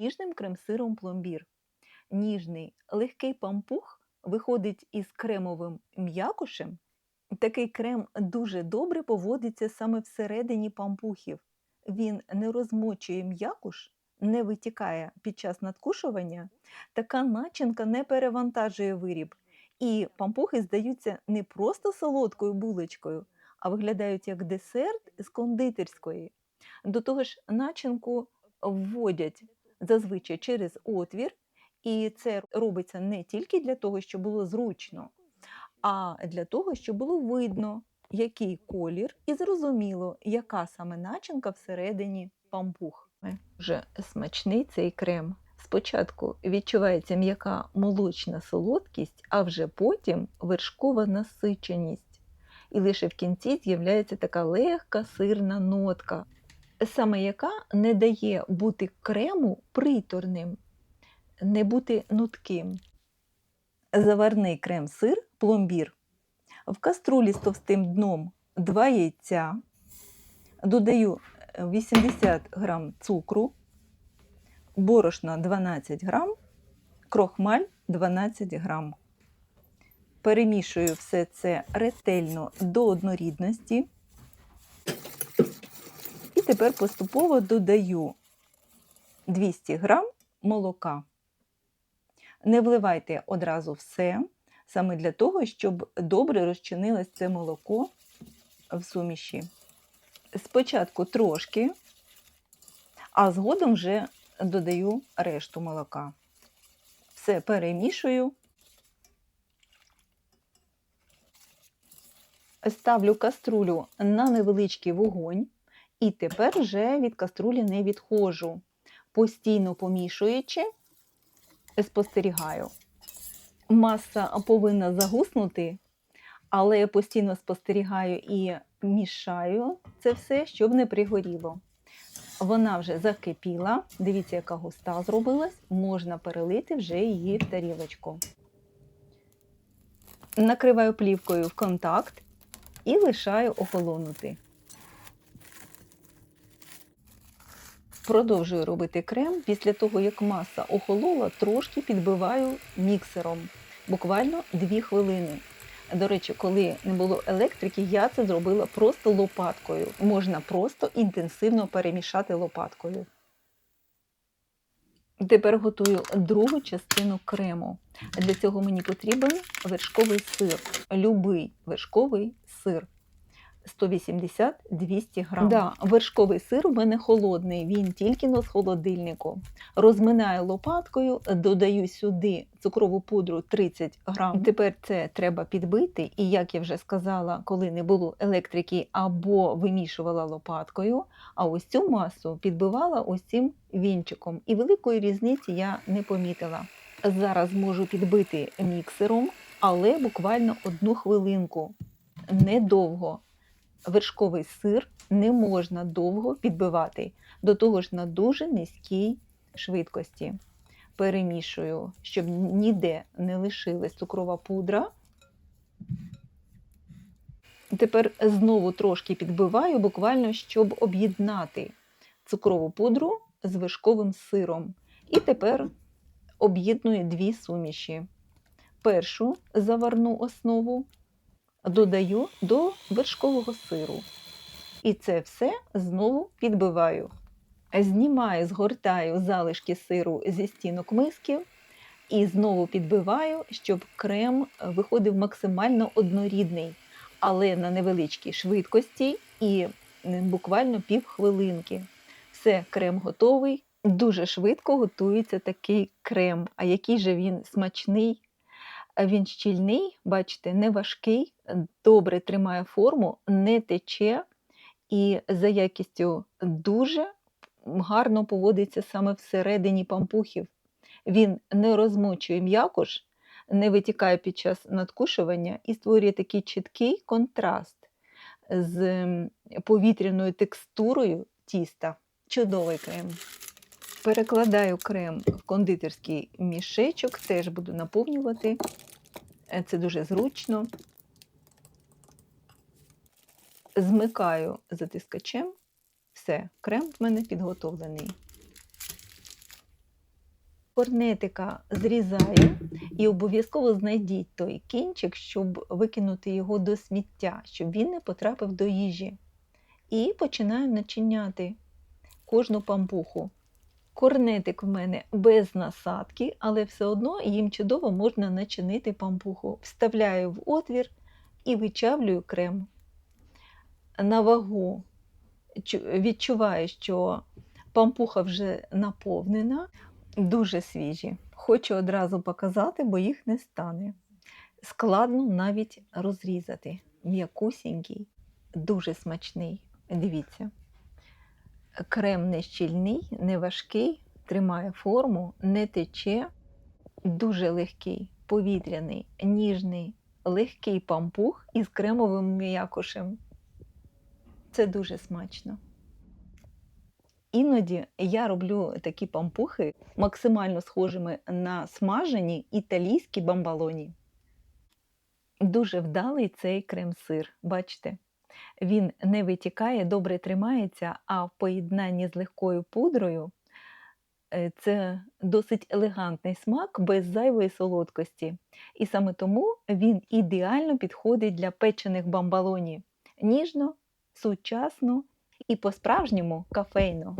ніжним крем-сиром пломбір. Ніжний, легкий пампух виходить із кремовим м'якушем. Такий крем дуже добре поводиться саме всередині пампухів. Він не розмочує м'якуш, не витікає під час надкушування. Така начинка не перевантажує виріб. І пампухи здаються не просто солодкою булочкою, а виглядають як десерт з кондитерської. До того ж, начинку вводять зазвичай через отвір, і це робиться не тільки для того, щоб було зручно, а для того, щоб було видно, який колір, і зрозуміло, яка саме начинка всередині пампух. Вже смачний цей крем. Спочатку відчувається м'яка молочна солодкість, а вже потім вершкова насиченість. І лише в кінці з'являється така легка сирна нотка, саме яка не дає бути крему приторним, не бути нутким. Заварний крем-сир пломбір. В каструлі з товстим дном 2 яйця, додаю 80 г цукру, борошна 12 грам, крохмаль 12 грам. Перемішую все це ретельно до однорідності. Тепер поступово додаю 200 грам молока. Не вливайте одразу все, саме для того, щоб добре розчинилось це молоко в суміші. Спочатку трошки, а згодом вже додаю решту молока. Все перемішую. Ставлю каструлю на невеличкий вогонь, і тепер вже від каструлі не відходжу. Постійно помішуючи, спостерігаю. Маса повинна загуснути, але я постійно спостерігаю і мішаю це все, щоб не пригоріло. Вона вже закипіла. Дивіться, яка густа зробилась. Можна перелити вже її в тарілочку. Накриваю плівкою в контакт і лишаю охолонути. Продовжую робити крем. Після того, як маса охолола, трошки підбиваю міксером. Буквально 2 хвилини. До речі, коли не було електрики, я це зробила просто лопаткою. Можна просто інтенсивно перемішати лопаткою. Тепер готую другу частину крему. Для цього мені потрібен вершковий сир. Любий вершковий сир. 180-200 грам. Да, вершковий сир у мене холодний, він тільки но з холодильнику. Розминаю лопаткою, додаю сюди цукрову пудру 30 грам. Тепер це треба підбити, і як я вже сказала, коли не було електрики або вимішувала лопаткою, а ось цю масу підбивала ось цим вінчиком. І великої різниці я не помітила. Зараз можу підбити міксером, але буквально одну хвилинку. Недовго вершковий сир не можна довго підбивати, до того ж на дуже низькій швидкості. Перемішую, щоб ніде не лишилась цукрова пудра. Тепер знову трошки підбиваю, буквально, щоб об'єднати цукрову пудру з вершковим сиром. І тепер об'єдную дві суміші. Першу заварну основу додаю до вершкового сиру. І це все знову підбиваю. Знімаю, згортаю залишки сиру зі стінок мисків і знову підбиваю, щоб крем виходив максимально однорідний, але на невеличкій швидкості і буквально півхвилинки. Все, крем готовий. Дуже швидко готується такий крем. А який же він смачний, він щільний, бачите, не важкий, добре тримає форму, не тече і за якістю дуже гарно поводиться саме всередині пампухів. Він не розмочує м'якош, не витікає під час надкушування і створює такий чіткий контраст з повітряною текстурою тіста. Чудовий крем. Перекладаю крем в кондитерський мішечок, теж буду наповнювати. Це дуже зручно. Змикаю затискачем. Все, крем в мене підготовлений. корнетика зрізаю і обов'язково знайдіть той кінчик, щоб викинути його до сміття, щоб він не потрапив до їжі. І починаю начиняти кожну пампуху. Корнетик в мене без насадки, але все одно їм чудово можна начинити пампуху. Вставляю в отвір і вичавлюю крем. На вагу відчуваю, що пампуха вже наповнена, дуже свіжі. Хочу одразу показати, бо їх не стане. Складно навіть розрізати. М'якусінький, дуже смачний. Дивіться. Крем не щільний, не важкий, тримає форму, не тече, дуже легкий, повітряний, ніжний, легкий пампух із кремовим м'якошем. Це дуже смачно. Іноді я роблю такі пампухи максимально схожими на смажені італійські бамбалоні. Дуже вдалий цей крем-сир, бачите? Він не витікає, добре тримається, а в поєднанні з легкою пудрою е, це досить елегантний смак без зайвої солодкості. І саме тому він ідеально підходить для печених бамбалоні. Ніжно, сучасно і по-справжньому кафейно.